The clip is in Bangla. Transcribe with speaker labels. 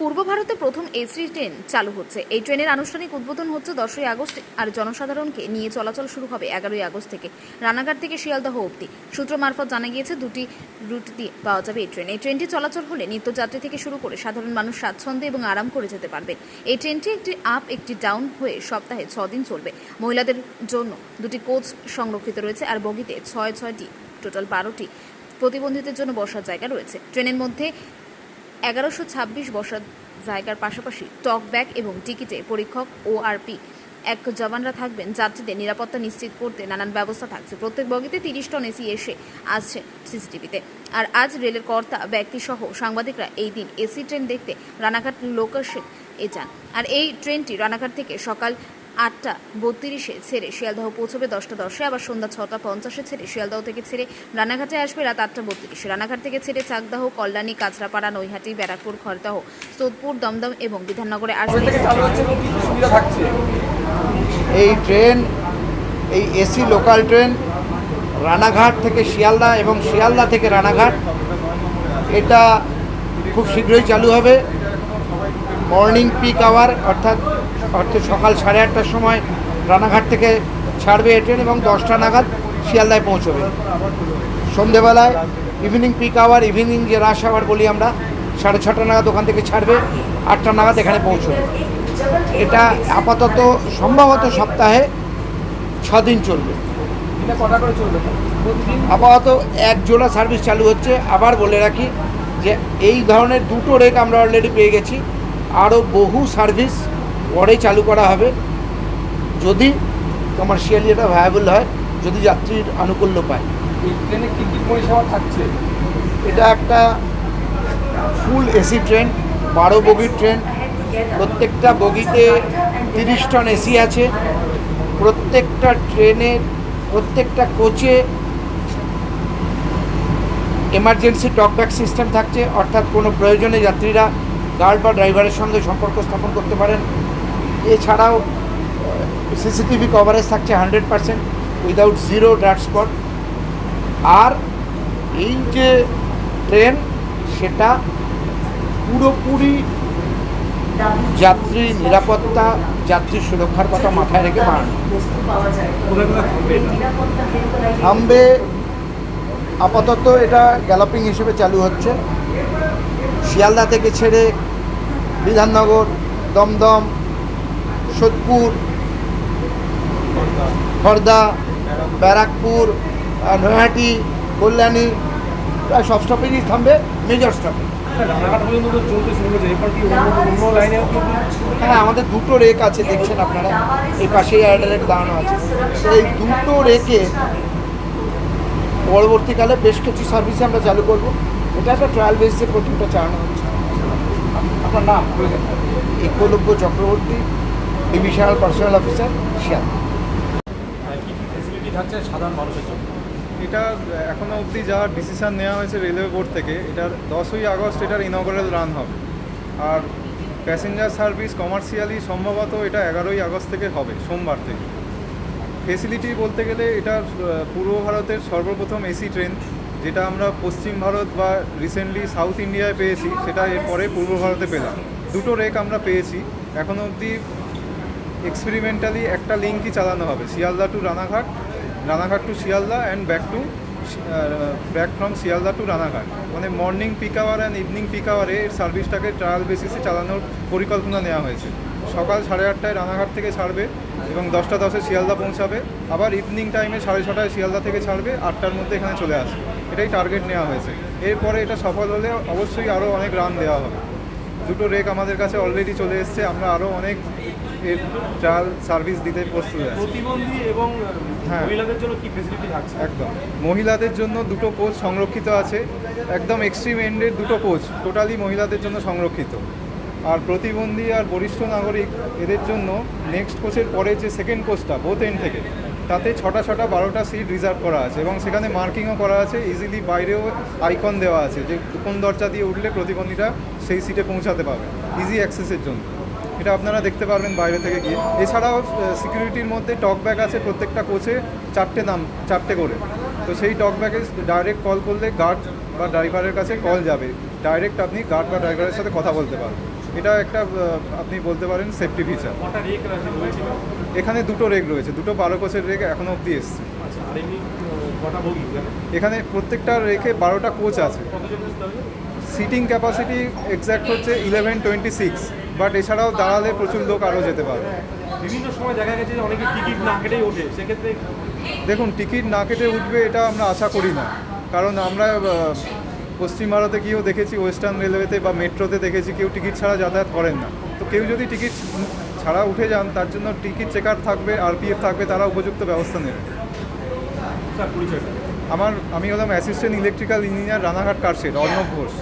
Speaker 1: পূর্ব ভারতে প্রথম এসি ট্রেন চালু হচ্ছে। এই ট্রেনের আনুষ্ঠানিক উদ্বোধন হচ্ছে দশই আগস্ট আর জনসাধারণকে নিয়ে চলাচল শুরু হবে এগারোই আগস্ট থেকে রানাঘাট থেকে শিয়ালদহ অবধি। সূত্র মারফত জানা গিয়েছে দুটি রুট দিয়ে পাওয়া যাবে এই ট্রেন। এই ট্রেনটি চলাচল হলে নিত্যযাত্রী থেকে শুরু করে সাধারণ মানুষ স্বাচ্ছন্দ্যে এবং আরাম করে যেতে পারবে। এই ট্রেনটি একটি আপ একটি ডাউন হয়ে সপ্তাহে ছ দিন চলবে। মহিলাদের জন্য দুটি কোচ সংরক্ষিত রয়েছে আর বগিতে ছয় ছয়টি টোটাল বারোটি প্রতিবন্ধীদের জন্য বসার জায়গা রয়েছে। ট্রেনের মধ্যে এগারোশো ছাব্বিশ বসার জায়গার পাশাপাশি টক ব্যাগ এবং টিকিটে পরীক্ষক ওআরপি। এক জওয়ানরা থাকবেন, যাত্রীদের নিরাপত্তা নিশ্চিত করতে নানান ব্যবস্থা থাকছে। প্রত্যেক বগিতে তিরিশ টন এসি এসে আসছে সিসিটিভিতে। আর আজ রেলের কর্তা, ব্যক্তিসহ সাংবাদিকরা এই দিন এসি ট্রেন দেখতে রানাঘাট লোকাশে এ যান। আর এই ট্রেনটি রানাঘাট থেকে সকাল আটটা বত্রিশে ছেড়ে শিয়ালদহ পৌঁছবে দশটা দশে আবার সন্ধ্যা ছটা পঞ্চাশে ছেড়ে শিয়ালদহ থেকে ছেড়ে রানাঘাটে আসবে রাত আটটা বত্রিশে। রানাঘাট থেকে ছেড়ে চাকদাহ কল্যাণী কাঁচরাপাড়া নৈহাটি ব্যারাকপুর খড়দাহ সোদপুর দমদম এবং বিধাননগরে আসবে
Speaker 2: এই ট্রেন এই এসি লোকাল ট্রেন রানাঘাট থেকে শিয়ালদা এবং শিয়ালদা থেকে রানাঘাট এটা খুব শীঘ্রই চালু হবে। মর্নিং পিক আওয়ার অর্থাৎ অর্থাৎ সকাল সাড়ে আটটার সময় রানাঘাট থেকে ছাড়বে এই ট্রেন এবং দশটা নাগাদ শিয়ালদায় পৌঁছবে। সন্ধেবেলায় ইভিনিং পিক আওয়ার ইভিনিং যে রাশ আওয়ার বলি আমরা সাড়ে ছটা নাগাদ ওখান থেকে ছাড়বে আটটা নাগাদ এখানে পৌঁছবে। এটা আপাতত সম্ভবত সপ্তাহে ছ দিন চলবে।
Speaker 3: দিনে কটা করে চলবে?
Speaker 2: আপাতত এক জোড়া সার্ভিস চালু হচ্ছে। আবার বলে রাখি যে এই ধরনের দুটো রেক আমরা অলরেডি পেয়ে গেছি। আরও বহু সার্ভিস পরে চালু করা হবে। যদি কমার্শিয়ালি এটা ভায়াবল হয় যদি যাত্রীর আনুকূল্য পায়।
Speaker 3: এই ট্রেনে কি কি পরিষেবা থাকছে?
Speaker 2: এটা একটা ফুল এসি ট্রেন বারো বগির ট্রেন প্রত্যেকটা বগিতে তিরিশ টন এসি আছে। প্রত্যেকটা ট্রেনের প্রত্যেকটা কোচে এমার্জেন্সি টকব্যাক সিস্টেম থাকছে। অর্থাৎ কোনো প্রয়োজনে যাত্রীরা গার্ড বা ড্রাইভারের সঙ্গে সম্পর্ক স্থাপন করতে পারেন। এছাড়াও সিসিটিভি কভারেজ থাকছে hundred percent without zero dark spot আর এই যে ট্রেন সেটা পুরোপুরি যাত্রী নিরাপত্তা, যাত্রী সুরক্ষার কথা মাথায় রেখে বানানো। থামবে, আপাতত এটা গ্যালপিং হিসেবে চালু হচ্ছে। শিয়ালদা থেকে ছেড়ে বিধাননগর, দমদম সোদপুর, খর্দা, ব্যারাকপুর নৈহাটি, কল্যাণী, প্রায় সব স্টপেজই থামবে মেজর স্টপেজ
Speaker 3: কি
Speaker 2: হ্যাঁ আমাদের দুটো রেক আছে, দেখছেন আপনারা? এই পাশেই একটা রেক দাঁড়ানো আছে। এই দুটো রেকে পরবর্তীকালে বেশ কিছু সার্ভিসে আমরা চালু করব। এটা একটা ট্রায়াল বেসিসে প্রথমটা চালানো হচ্ছে।
Speaker 3: আপনার নাম?
Speaker 2: Eklavya Chakraborty. Divisional personnel officer Sealdah.
Speaker 3: কি কি থাকছে সাধারণ মানুষের জন্য?
Speaker 4: এটা এখনও অবধি যা ডিসিশন নেওয়া হয়েছে রেলওয়ে বোর্ড থেকে এটার দশই আগস্ট এটার ইনগরাল রান হবে। আর প্যাসেঞ্জার সার্ভিস কমার্শিয়ালি সম্ভবত এটা এগারোই আগস্ট থেকে হবে সোমবার থেকে। ফেসিলিটি বলতে গেলে এটা পূর্ব ভারতের সর্বপ্রথম এসি ট্রেন যেটা আমরা পশ্চিম ভারত বা রিসেন্টলি সাউথ ইন্ডিয়ায় পেয়েছি সেটা এরপরে পূর্ব ভারতে পেলাম। দুটো রেক আমরা পেয়েছি। এখনও অবধি এক্সপেরিমেন্টালি একটা লিঙ্কই চালানো হবে। Sealdah to Ranaghat Ranaghat to Sealdah and back to back from Sealdah to Ranaghat. মানে morning peak hour and evening peak আওয়ারে এর সার্ভিসটাকে ট্রায়াল বেসিসে চালানোর পরিকল্পনা নেওয়া হয়েছে। সকাল সাড়ে আটটায় রানাঘাট থেকে ছাড়বে এবং দশটা দশে শিয়ালদা পৌঁছাবে। আবার ইভিনিং টাইমে সাড়ে ছটায় শিয়ালদা থেকে ছাড়বে, আটটার মধ্যে এখানে চলে আসবে। এটাই টার্গেট নেওয়া হয়েছে। এরপরে এটা সফল হলে অবশ্যই আরও অনেক রান দেওয়া হবে। দুটো রেক আমাদের কাছে অলরেডি চলে এসছে। আমরা আরও অনেক এর চাল সার্ভিস দিতে প্রস্তুত আছি।
Speaker 3: প্রতিবন্ধী এবং
Speaker 4: হ্যাঁ।
Speaker 3: মহিলাদের জন্য কি ফেসিলিটি থাকছে?
Speaker 4: একদম। মহিলাদের জন্য দুটো কোচ সংরক্ষিত আছে। একদম এক্সট্রিম এন্ডের দুটো কোচ টোটালি মহিলাদের জন্য সংরক্ষিত। আর প্রতিবন্ধী আর বরিষ্ঠ নাগরিক এদের জন্য নেক্সট কোচের পরে যে সেকেন্ড কোচটা বোথ এন্ড থেকে তাতে ছটা ছটা বারোটা সিট রিজার্ভ করা আছে এবং সেখানে মার্কিংও করা আছে ইজিলি বাইরেও আইকন দেওয়া আছে যে কোন দরজা দিয়ে উঠলে প্রতিবন্ধীরা সেই সিটে পৌঁছাতে পারবে ইজি অ্যাক্সেসের জন্য। এটা আপনারা দেখতে পারবেন বাইরে থেকে গিয়ে। এছাড়াও সিকিউরিটির মধ্যে টক ব্যাগ আছে প্রত্যেকটা কোচে চারটে নাম চারটে করে। তো সেই টক ব্যাগে ডাইরেক্ট কল করলে গার্ড বা ড্রাইভারের কাছে কল যাবে। ডাইরেক্ট আপনি গার্ড বা ড্রাইভারের সাথে কথা বলতে পারবেন। এটা একটা আপনি বলতে পারেন সেফটি ফিচার এখানে দুটো রেক রয়েছে দুটো বারো কোচের রেক এখনও অবধি এসছে।
Speaker 3: আচ্ছা এখানে
Speaker 4: প্রত্যেকটা রেখে বারোটা কোচ আছে। সিটিং ক্যাপাসিটি এক্স্যাক্ট হচ্ছে ইলেভেন টোয়েন্টি সিক্স বাট এছাড়াও দাঁড়ালে প্রচুর লোক আরও যেতে পারে।
Speaker 3: বিভিন্ন সময় দেখা গেছে যে অনেকে টিকিট না কেটেই ওঠে। সেক্ষেত্রে
Speaker 4: দেখুন টিকিট না কেটে উঠবে এটা আমরা আশা করি না। কারণ আমরা পশ্চিম ভারতে গিয়েও দেখেছি ওয়েস্টার্ন রেলওয়েতে বা মেট্রোতে দেখেছি কেউ টিকিট ছাড়া যাতায়াত করেন না। তো কেউ যদি টিকিট ছাড়া উঠে যান তার জন্য টিকিট চেকার থাকবে আরপিএফ থাকবে তারা উপযুক্ত ব্যবস্থা নেবে। আমার আমি হলাম assistant electrical engineer Ranaghat car shed Arnab Ghosh.